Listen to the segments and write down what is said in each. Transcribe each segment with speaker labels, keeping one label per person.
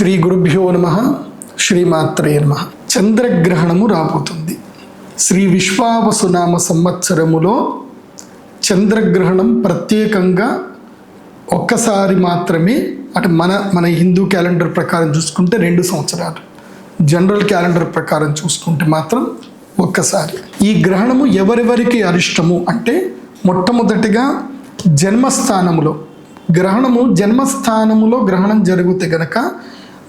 Speaker 1: శ్రీ గురుభ్యో నమ శ్రీమాత్రే నమ. చంద్రగ్రహణము రాబోతుంది. శ్రీ విశ్వావసునామ సంవత్సరములో చంద్రగ్రహణం ప్రత్యేకంగా ఒక్కసారి మాత్రమే అంటే మన మన హిందూ క్యాలెండర్ ప్రకారం చూసుకుంటే రెండు సంవత్సరాలు. జనరల్ క్యాలెండర్ ప్రకారం చూసుకుంటే మాత్రం ఒక్కసారి. ఈ గ్రహణము ఎవరెవరికి అరిష్టము అంటే మొట్టమొదటిగా జన్మస్థానములో గ్రహణము జన్మస్థానములో గ్రహణం జరిగితే గనక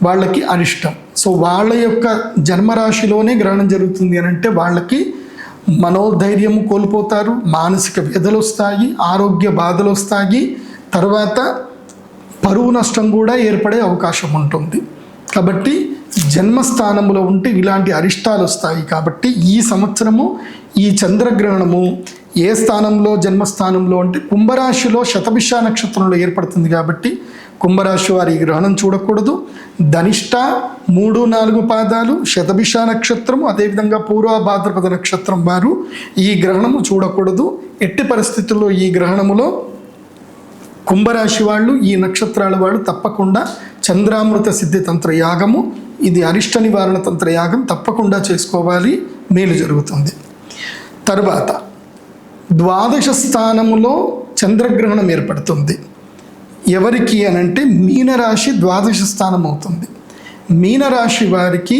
Speaker 1: వాళ్ళకి అరిష్టం సో వాళ్ళ యొక్క జన్మరాశిలోనే గ్రహణం జరుగుతుంది అని అంటే వాళ్ళకి మనోధైర్యం కోల్పోతారు మానసిక వ్యధలు వస్తాయి ఆరోగ్య బాధలు వస్తాయి తర్వాత పరువు నష్టం కూడా ఏర్పడే అవకాశం ఉంటుంది. కాబట్టి జన్మస్థానంలో ఉంటే ఇలాంటి అరిష్టాలు వస్తాయి. కాబట్టి ఈ సంవత్సరము ఈ చంద్రగ్రహణము ఏ స్థానంలో జన్మస్థానంలో అంటే కుంభరాశిలో శతభిష నక్షత్రంలో ఏర్పడుతుంది కాబట్టి కుంభరాశి వారి ఈ గ్రహణం చూడకూడదు. ధనిష్ట మూడు నాలుగు పాదాలు శతభిష నక్షత్రము అదేవిధంగా పూర్వ భాద్రపద నక్షత్రం వారు ఈ గ్రహణము చూడకూడదు. ఎట్టి పరిస్థితుల్లో ఈ గ్రహణములో కుంభరాశి వాళ్ళు ఈ నక్షత్రాల వాళ్ళు తప్పకుండా చంద్రామృత సిద్ధి తంత్ర యాగము ఇది అరిష్ట నివారణ తంత్ర యాగం తప్పకుండా చేసుకోవాలి. మేలు జరుగుతుంది. తరువాత ద్వాదశ స్థానములో చంద్రగ్రహణం ఏర్పడుతుంది. ఎవరికి అనంటే మీనరాశి ద్వాదశ స్థానం అవుతుంది మీనరాశి వారికి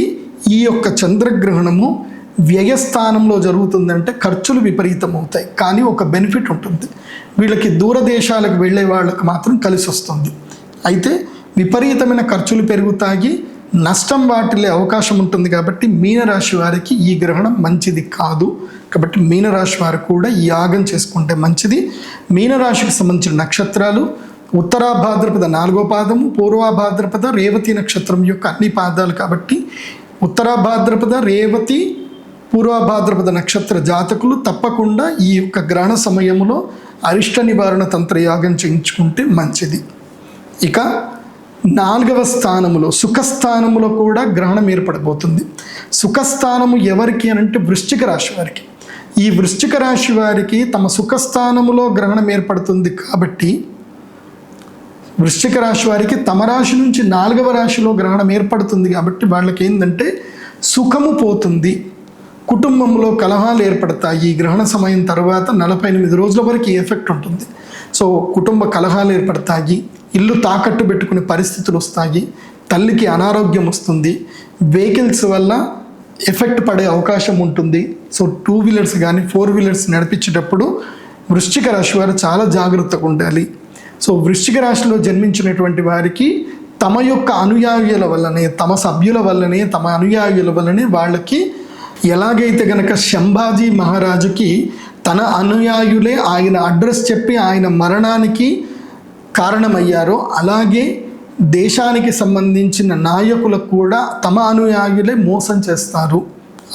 Speaker 1: ఈ యొక్క చంద్రగ్రహణము వ్యయస్థానంలో జరుగుతుందంటే ఖర్చులు విపరీతం అవుతాయి కానీ ఒక బెనిఫిట్ ఉంటుంది. వీళ్ళకి దూరదేశాలకు వెళ్ళే వాళ్ళకి మాత్రం కలిసి వస్తుంది. అయితే విపరీతమైన ఖర్చులు పెరుగుతాయి. నష్టం వాటిల్లే అవకాశం ఉంటుంది కాబట్టి మీనరాశి వారికి ఈ గ్రహణం మంచిది కాదు. కాబట్టి మీనరాశి వారు కూడా ఈ యాగం చేసుకుంటే మంచిది. మీనరాశికి సంబంధించిన నక్షత్రాలు ఉత్తరా భాద్రపద నాలుగో పాదము పూర్వ భాద్రపద రేవతి నక్షత్రం యొక్క అన్ని పాదాలు కాబట్టి ఉత్తరా భాద్రపద రేవతి పూర్వ భాద్రపద నక్షత్ర జాతకులు తప్పకుండా ఈ యొక్క గ్రహణ సమయంలో అరిష్ట నివారణ తంత్ర యాగం చేయించుకుంటే మంచిది. ఇక నాలుగవ స్థానములో సుఖస్థానములో కూడా గ్రహణం ఏర్పడబోతుంది. సుఖస్థానము ఎవరికి అని అంటే వృశ్చిక రాశి వారికి. ఈ వృశ్చిక రాశి వారికి తమ సుఖస్థానములో గ్రహణం ఏర్పడుతుంది కాబట్టి వృశ్చిక రాశి వారికి తమ రాశి నుంచి నాలుగవ రాశిలో గ్రహణం ఏర్పడుతుంది కాబట్టి వాళ్ళకి ఏంటంటే సుఖము పోతుంది. కుటుంబంలో కలహాలు ఏర్పడతాయి. ఈ గ్రహణ సమయం తర్వాత నలభై ఎనిమిది రోజుల వరకు ఎఫెక్ట్ ఉంటుంది. సో కుటుంబ కలహాలు ఏర్పడతాయి. ఇల్లు తాకట్టు పెట్టుకునే పరిస్థితులు వస్తాయి. తల్లికి అనారోగ్యం వస్తుంది. వెహికల్స్ వల్ల ఎఫెక్ట్ పడే అవకాశం ఉంటుంది. సో టూ వీలర్స్ కానీ ఫోర్ వీలర్స్ నడిపించేటప్పుడు వృశ్చిక రాశి వారు చాలా జాగ్రత్తగా ఉండాలి. సో వృశ్చిక రాశిలో జన్మించినటువంటి వారికి తమ యొక్క అనుయాయుల వల్లనే తమ సభ్యుల వల్లనే తమ అనుయాయుల వల్లనే వాళ్ళకి ఎలాగైతే గనక శంభాజీ మహారాజుకి తన అనుయాయులే ఆయన అడ్రస్ చెప్పి ఆయన మరణానికి కారణమయ్యారో అలాగే దేశానికి సంబంధించిన నాయకులకు కూడా తమ అనుయాయులే మోసం చేస్తారు.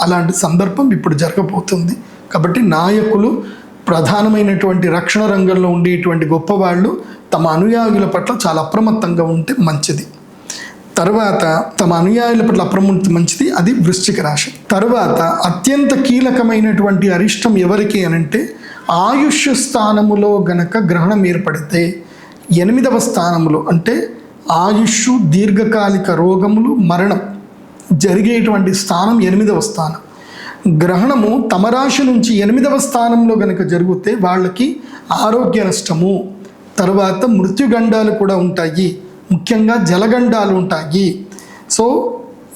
Speaker 1: అలాంటి సందర్భం ఇప్పుడు జరగబోతుంది. కాబట్టి నాయకులు ప్రధానమైనటువంటి రక్షణ రంగంలో ఉండేటువంటి గొప్పవాళ్ళు తమ అనుయాయుల పట్ల చాలా అప్రమత్తంగా ఉంటే మంచిది. తర్వాత తమ అనుయాయుల పట్ల అప్రమత్తం మంచిది అది వృశ్చిక రాశి. తర్వాత అత్యంత కీలకమైనటువంటి అరిష్టం ఎవరికి అనంటే ఆయుష్ స్థానములో గనక గ్రహణం ఏర్పడితే ఎనిమిదవ స్థానములో అంటే ఆయుష్ దీర్ఘకాలిక రోగములు మరణం జరిగేటువంటి స్థానం ఎనిమిదవ స్థానం. గ్రహణము తమ రాశి నుంచి ఎనిమిదవ స్థానంలో కనుక జరిగితే వాళ్ళకి ఆరోగ్య నష్టము. తర్వాత మృత్యుగండాలు కూడా ఉంటాయి. ముఖ్యంగా జలగండాలు ఉంటాయి. సో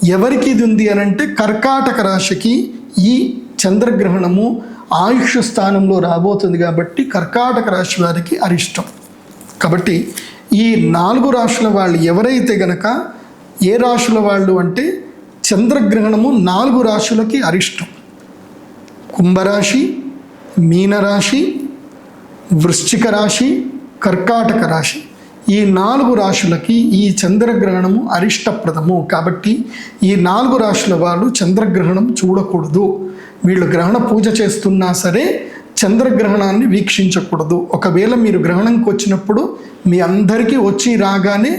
Speaker 1: ఎవరికి ఇది ఉంది అని అంటే కర్కాటక రాశికి ఈ చంద్రగ్రహణము ఆయుష్ స్థానంలో రాబోతుంది కాబట్టి కర్కాటక రాశి వారికి అరిష్టం. కాబట్టి ఈ నాలుగు రాశుల వాళ్ళు ఎవరైతే గనక ఏ రాశుల వాళ్ళు అంటే చంద్రగ్రహణము నాలుగు రాశులకి అరిష్టం. కుంభరాశి మీనరాశి వృశ్చిక రాశి కర్కాటక రాశి. ఈ నాలుగు రాశులకి ఈ చంద్రగ్రహణము అరిష్టప్రదము. కాబట్టి ఈ నాలుగు రాశుల వాళ్ళు చంద్రగ్రహణం చూడకూడదు. వీళ్ళు గ్రహణ పూజ చేస్తున్నా సరే చంద్రగ్రహణాన్ని వీక్షించకూడదు. ఒకవేళ మీరు గ్రహణంకి వచ్చినప్పుడు మీ అందరికీ వచ్చి రాగానే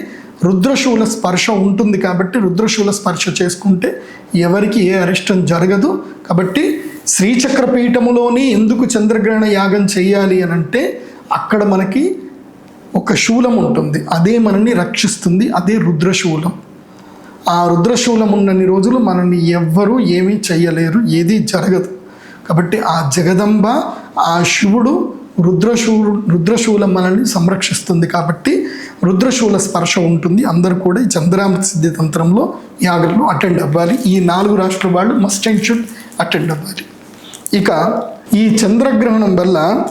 Speaker 1: రుద్రశూల స్పర్శ ఉంటుంది కాబట్టి రుద్రశూల స్పర్శ చేసుకుంటే ఎవరికి ఏ అరిష్టం జరగదు. కాబట్టి శ్రీచక్రపీఠములోని ఎందుకు చంద్రగ్రహణ యాగం చేయాలి అని అంటే అక్కడ మనకి ఒక శూలం ఉంటుంది. అదే మనల్ని రక్షిస్తుంది. అదే రుద్రశూలం. ఆ రుద్రశూలం ఉన్నన్ని రోజులు మనల్ని ఎవ్వరూ ఏమీ చేయలేరు ఏది జరగదు. కాబట్టి ఆ జగదంబ ఆ శివుడు రుద్రశూ రుద్రశూలం మనల్ని సంరక్షిస్తుంది కాబట్టి రుద్రశూల స్పర్శ ఉంటుంది. అందరూ కూడా ఈ చంద్రామృత సిద్ధి తంత్రంలో యాగంలో అటెండ్ అవ్వాలి. ఈ నాలుగు రాష్ట్ర వాళ్ళు మస్ట్ అండ్ షుడ్ అటెండ్ అవ్వాలి. ఇక ఈ చంద్రగ్రహణం వల్ల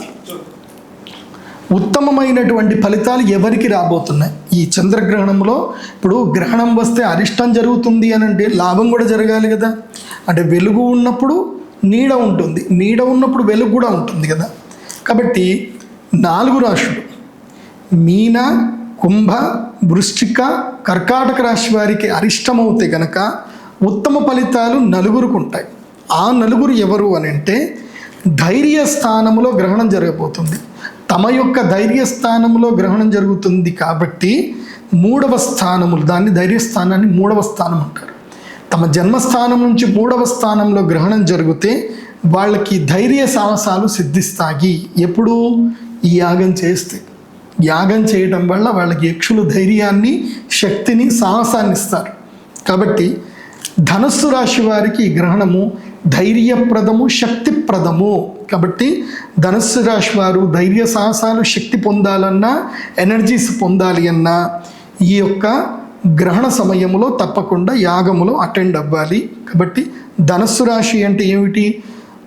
Speaker 1: ఉత్తమమైనటువంటి ఫలితాలు ఎవరికి రాబోతున్నాయి? ఈ చంద్రగ్రహణంలో ఇప్పుడు గ్రహణం వస్తే అరిష్టం జరుగుతుంది అని అంటే లాభం కూడా జరగాలి కదా. అంటే వెలుగు ఉన్నప్పుడు నీడ ఉంటుంది. నీడ ఉన్నప్పుడు వెలుగు కూడా ఉంటుంది కదా. కాబట్టి నాలుగు రాశులు మీన కుంభ వృశ్చిక కర్కాటక రాశి వారికి అరిష్టమవుతే గనక ఉత్తమ ఫలితాలు నలుగురికి ఉంటాయి. ఆ నలుగురు ఎవరు అని అంటే ధైర్య స్థానంలో గ్రహణం జరగబోతుంది. తమ యొక్క ధైర్య స్థానంలో గ్రహణం జరుగుతుంది కాబట్టి మూడవ స్థానములు దాన్ని ధైర్య స్థానాన్ని మూడవ స్థానం అంటారు. తమ జన్మస్థానం నుంచి మూడవ స్థానంలో గ్రహణం జరిగితే వాళ్ళకి ధైర్య సాహసాలు సిద్ధిస్తాయి. ఎప్పుడు? ఈ యాగం చేస్తే. యాగం చేయడం వల్ల వాళ్ళకి యక్షులు ధైర్యాన్ని శక్తిని సాహసాన్ని ఇస్తారు. కాబట్టి ధనస్సు రాశి వారికి గ్రహణము ధైర్యప్రదము శక్తిప్రదము. కాబట్టి ధనస్సు రాశి వారు ధైర్య సాహసాలు శక్తి పొందాలన్నా ఎనర్జీస్ పొందాలి అన్నా ఈ యొక్క గ్రహణ సమయంలో తప్పకుండా యాగములో అటెండ్ అవ్వాలి. కాబట్టి ధనస్సు రాశి అంటే ఏమిటి?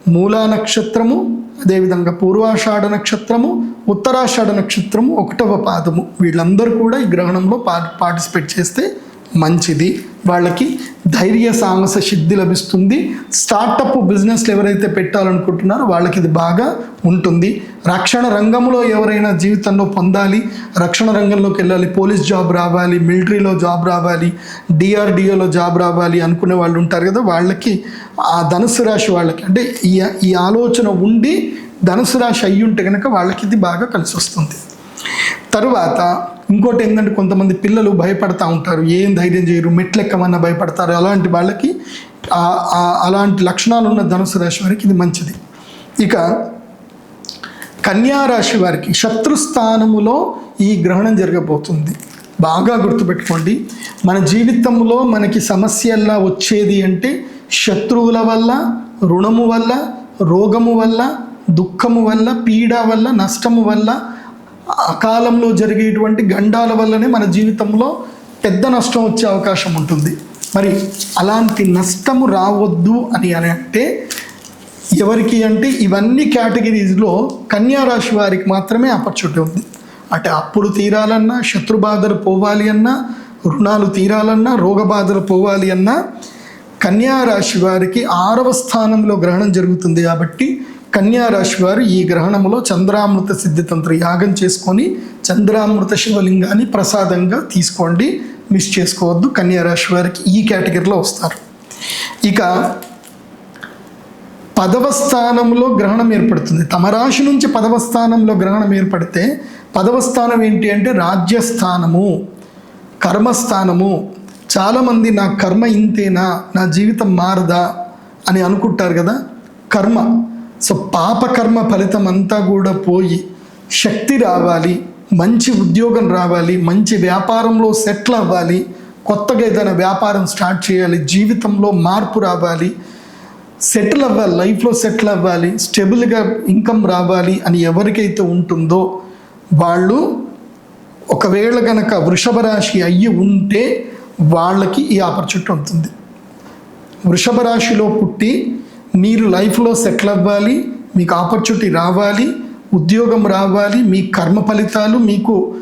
Speaker 1: మూలా నక్షత్రము అదేవిధంగా పూర్వాషాఢ నక్షత్రము ఉత్తరాషాఢ నక్షత్రము ఒకటవ పాదము. వీళ్ళందరూ కూడా ఈ గ్రహణంలో పా పార్టిసిపేట్ చేస్తే మంచిది. వాళ్ళకి ధైర్య సాహస సిద్ధి లభిస్తుంది. స్టార్టప్ బిజినెస్లు ఎవరైతే పెట్టాలనుకుంటున్నారో వాళ్ళకి ఇది బాగా ఉంటుంది. రక్షణ రంగంలో ఎవరైనా జీవితంలో పొందాలి రక్షణ రంగంలోకి వెళ్ళాలి పోలీస్ జాబ్ రావాలి మిలిటరీలో జాబ్ రావాలి డిఆర్డిఓలో జాబ్ రావాలి అనుకునే వాళ్ళు ఉంటారు కదా వాళ్ళకి ఆ ధనుసు రాశి వాళ్ళకి అంటే ఈ ఈ ఆలోచన ఉండి ధనుసు రాశి అయ్యి ఉంటే కనుక వాళ్ళకి ఇది బాగా కలిసి వస్తుంది తరువాత ఇంకోటి ఏంటంటే కొంతమంది పిల్లలు భయపడతా ఉంటారు. ఏం ధైర్యం చేయరు మెట్లెక్కమన్నా భయపడతారు. అలాంటి వాళ్ళకి అలాంటి లక్షణాలు ఉన్న ధనుసు రాశి వారికి ఇది మంచిది. ఇక కన్యా రాశి వారికి శత్రుస్థానములో ఈ గ్రహణం జరగబోతుంది. బాగా గుర్తుపెట్టుకోండి. మన జీవితంలో మనకి సమస్యల్లా వచ్చేది అంటే శత్రువుల వల్ల రుణము వల్ల రోగము వల్ల దుఃఖము వల్ల పీడ వల్ల నష్టము వల్ల అకాలంలో జరిగేటువంటి గండాల వల్లనే మన జీవితంలో పెద్ద నష్టం వచ్చే అవకాశం ఉంటుంది. మరి అలాంటి నష్టము రావద్దు అని అని అంటే ఎవరికి అంటే ఇవన్నీ కేటగిరీస్లో కన్యా రాశి వారికి మాత్రమే ఆపర్చునిటీ ఉంది. అంటే అప్పులు తీరాలన్నా శత్రుబాధలు పోవాలి అన్నా రుణాలు తీరాలన్నా రోగబాధలు పోవాలి అన్నా కన్యా రాశి వారికి ఆరవ స్థానంలో గ్రహణం జరుగుతుంది కాబట్టి కన్యా రాశి వారు ఈ గ్రహణంలో చంద్రామృత సిద్ధితంత్ర యాగం చేసుకొని చంద్రామృత శివలింగాన్ని ప్రసాదంగా తీసుకోండి మిస్ చేసుకోవద్దు. కన్యారాశి వారికి ఈ కేటగిరీలో వస్తారు. ఇక పదవ స్థానంలో గ్రహణం ఏర్పడుతుంది. తమ రాశి నుంచి పదవ స్థానంలో గ్రహణం ఏర్పడితే పదవ స్థానం ఏంటి అంటే రాజ్యస్థానము కర్మస్థానము. చాలామంది నా కర్మ ఇంతేనా నా జీవితం మారదా అని అనుకుంటారు కదా? కర్మ. సో పాపకర్మ ఫలితం అంతా కూడా పోయి శక్తి రావాలి మంచి ఉద్యోగం రావాలి మంచి వ్యాపారంలో సెటిల్ అవ్వాలి కొత్తగా ఏదైనా వ్యాపారం స్టార్ట్ చేయాలి జీవితంలో మార్పు రావాలి సెటిల్ అవ్వాలి లైఫ్లో సెటిల్ అవ్వాలి స్టెబుల్గా ఇన్కమ్ రావాలి అని ఎవరికైతే ఉంటుందో వాళ్ళు ఒకవేళ కనుక వృషభ రాశి అయ్యి ఉంటే వాళ్ళకి ఈ ఆపర్చునిటీ ఉంటుంది. వృషభ రాశిలో పుట్టి మీరు లైఫ్లో సెటిల్ అవ్వాలి మీకు ఆపర్చునిటీ రావాలి ఉద్యోగం రావాలి మీ కర్మ ఫలితాలు మీకు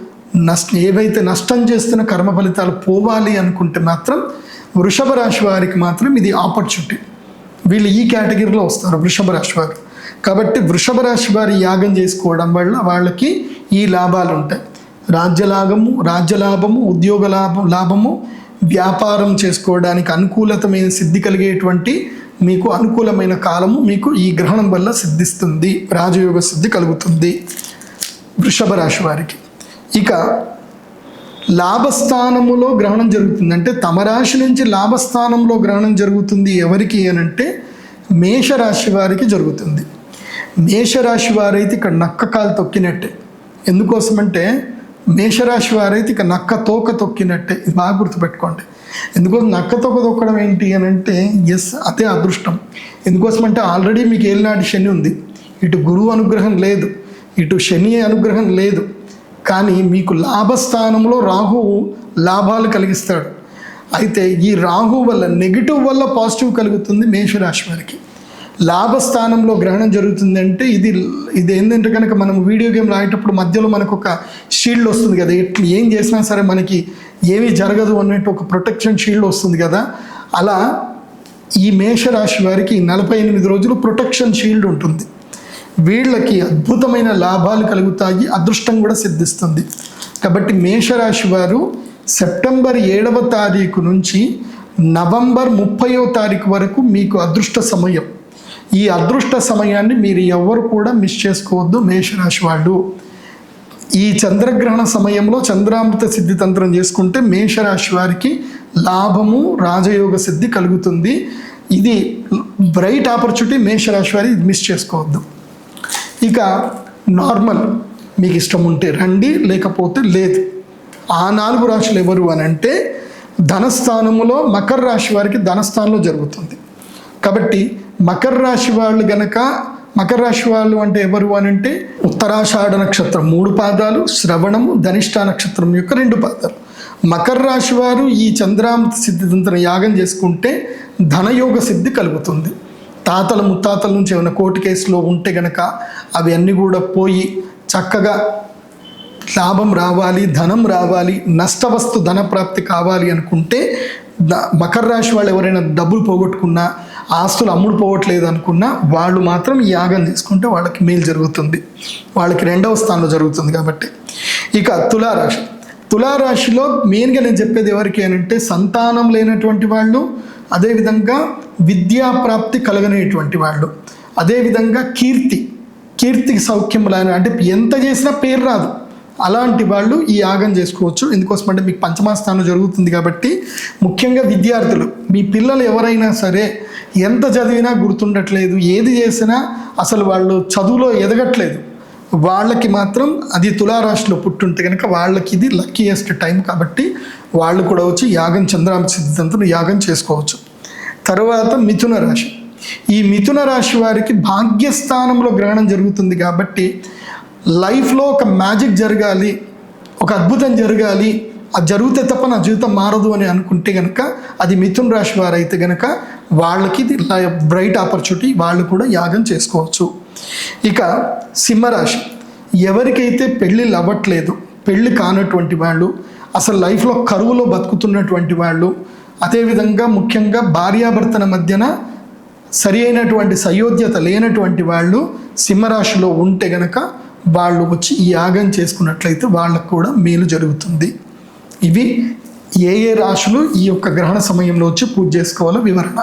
Speaker 1: నష్ట ఏవైతే నష్టం చేస్తున్న కర్మ ఫలితాలు పోవాలి అనుకుంటే మాత్రం వృషభ రాశి వారికి మాత్రం ఇది ఆపర్చునిటీ. వీళ్ళు ఈ కేటగిరీలో వస్తారు వృషభ రాశి వారు. కాబట్టి వృషభ రాశి వారి యాగం చేసుకోవడం వల్ల వాళ్ళకి ఈ లాభాలు ఉంటాయి. రాజ్యలాభము రాజ్యలాభము ఉద్యోగ లాభం లాభము వ్యాపారం చేసుకోవడానికి అనుకూలతమైన సిద్ధి కలిగేటువంటి మీకు అనుకూలమైన కాలము మీకు ఈ గ్రహణం వల్ల సిద్ధిస్తుంది. రాజయోగ సిద్ధి కలుగుతుంది. వృషభ రాశి వారికి. ఇక లాభస్థానములో గ్రహణం జరుగుతుంది. అంటే తమ రాశి నుంచి లాభస్థానంలో గ్రహణం జరుగుతుంది ఎవరికి అనంటే మేషరాశి వారికి జరుగుతుంది. మేషరాశి వారైతే ఇక్కడ నక్క కాలు తొక్కినట్టే. ఎందుకోసమంటే మేషరాశి వారైతే ఇక నక్క తోక తొక్కినట్టే. ఇది బాగా గుర్తుపెట్టుకోండి. ఎందుకోసం నక్కతో తొక్కడం ఏంటి అని అంటే ఎస్ అదే అదృష్టం. ఎందుకోసం అంటే ఆల్రెడీ మీకు ఏలినాటి శని ఉంది. ఇటు గురువు అనుగ్రహం లేదు. ఇటు శని అనుగ్రహం లేదు. కానీ మీకు లాభస్థానంలో రాహువు లాభాలు కలిగిస్తాడు. అయితే ఈ రాహు వల్ల నెగిటివ్ వల్ల పాజిటివ్ కలుగుతుంది మేషరాశి వారికి. లాభస్థానంలో గ్రహణం జరుగుతుందంటే ఇది ఇది ఏంటంటే కనుక మనం వీడియో గేమ్లు ఆడేటప్పుడు మధ్యలో మనకు ఒక షీల్డ్ వస్తుంది కదా. ఎట్లు ఏం చేసినా సరే మనకి ఏమీ జరగదు అన్నట్టు ఒక ప్రొటెక్షన్ షీల్డ్ వస్తుంది కదా. అలా ఈ మేషరాశి వారికి నలభై ఎనిమిది రోజులు ప్రొటెక్షన్ షీల్డ్ ఉంటుంది. వీళ్ళకి అద్భుతమైన లాభాలు కలుగుతాయి అదృష్టం కూడా సిద్ధిస్తుంది. కాబట్టి మేషరాశి వారు సెప్టెంబర్ ఏడవ తారీఖు నుంచి నవంబర్ ముప్పయో తారీఖు వరకు మీకు అదృష్ట సమయం. ఈ అదృష్ట సమయాన్ని మీరు ఎవరు కూడా మిస్ చేసుకోవద్దు మేషరాశి వాళ్ళు. ఈ చంద్రగ్రహణ సమయంలో చంద్రామృత సిద్ధి తంత్రం చేసుకుంటే మేషరాశి వారికి లాభము రాజయోగ సిద్ధి కలుగుతుంది. ఇది బ్రైట్ ఆపర్చునిటీ మేషరాశి వారి మిస్ చేసుకోవద్దు. ఇక నార్మల్ మీకు ఇష్టం ఉంటే రండి లేకపోతే లేదు. ఆ నాలుగు రాశులు ఎవరు అని అంటే ధనస్థానములో మకర రాశి వారికి ధనస్థానంలో జరుగుతుంది. కాబట్టి మకర రాశి వాళ్ళు గనక మకర రాశి వాళ్ళు అంటే ఎవరు అని అంటే ఉత్తరాషాఢ నక్షత్రం మూడు పాదాలు శ్రవణము ధనిష్ట నక్షత్రం యొక్క రెండు పాదాలు. మకర రాశి వారు ఈ చంద్రామృత సిద్ధితంత్రం యాగం చేసుకుంటే ధనయోగ సిద్ధి కలుగుతుంది. తాతల ముత్తాతల నుంచి ఏమైనా కోర్టు కేసులో ఉంటే గనక అవి అన్నీ కూడా పోయి చక్కగా లాభం రావాలి ధనం రావాలి నష్టవస్తు ధన ప్రాప్తి కావాలి అనుకుంటే మకర రాశి వాళ్ళు ఎవరైనా డబ్బులు పోగొట్టుకున్నా ఆస్తులు అమ్ముడు పోవట్లేదు అనుకున్నా వాళ్ళు మాత్రం ఈ యాగం తీసుకుంటే వాళ్ళకి మేలు జరుగుతుంది. వాళ్ళకి రెండవ స్థానంలో జరుగుతుంది కాబట్టి. ఇక తులారాశి. తులారాశిలో మెయిన్గా నేను చెప్పేది ఎవరికి అంటే సంతానం లేనటువంటి వాళ్ళు అదేవిధంగా విద్యా ప్రాప్తి కలగనేటువంటి వాళ్ళు అదేవిధంగా కీర్తి కీర్తికి సౌఖ్యం లేని అంటే ఎంత చేసినా పేరు రాదు. అలాంటి వాళ్ళు ఈ యాగం చేసుకోవచ్చు. ఎందుకోసం అంటే మీకు పంచమాస్థానం జరుగుతుంది కాబట్టి ముఖ్యంగా విద్యార్థులు మీ పిల్లలు ఎవరైనా సరే ఎంత చదివినా గుర్తుండట్లేదు ఏది చేసినా అసలు వాళ్ళు చదువులో ఎదగట్లేదు. వాళ్ళకి మాత్రం అది తులారాశిలో పుట్టుంటే కనుక వాళ్ళకి ఇది లక్కీయెస్ట్ టైం కాబట్టి వాళ్ళు కూడా వచ్చి యాగం చంద్రామ సిద్ధితంత్రం యాగం చేసుకోవచ్చు. తర్వాత మిథున రాశి. ఈ మిథున రాశి వారికి భాగ్యస్థానంలో గ్రహణం జరుగుతుంది కాబట్టి లైఫ్లో ఒక మ్యాజిక్ జరగాలి ఒక అద్భుతం జరగాలి అది జరిగితే తప్ప నా జీవితం మారదు అని అనుకుంటే కనుక అది మిథున్ రాశి వారు అయితే కనుక వాళ్ళకి ఇది బ్రైట్ ఆపర్చునిటీ వాళ్ళు కూడా యాగం చేసుకోవచ్చు. ఇక సింహరాశి ఎవరికైతే పెళ్ళిళ్ళు అవ్వట్లేదు పెళ్ళి కానటువంటి వాళ్ళు అసలు లైఫ్లో కరువులో బతుకుతున్నటువంటి వాళ్ళు అదేవిధంగా ముఖ్యంగా భార్యాభర్తల మధ్యన సరి అయినటువంటి సయోధ్యత లేనటువంటి వాళ్ళు సింహరాశిలో ఉంటే గనక వాళ్ళు వచ్చి ఈ యాగం చేసుకున్నట్లయితే వాళ్ళకు కూడా మేలు జరుగుతుంది. ఇవి ఏ ఏ రాశులు ఈ యొక్క గ్రహణ సమయంలో వచ్చి పూజ చేసుకోవాలో వివరణ.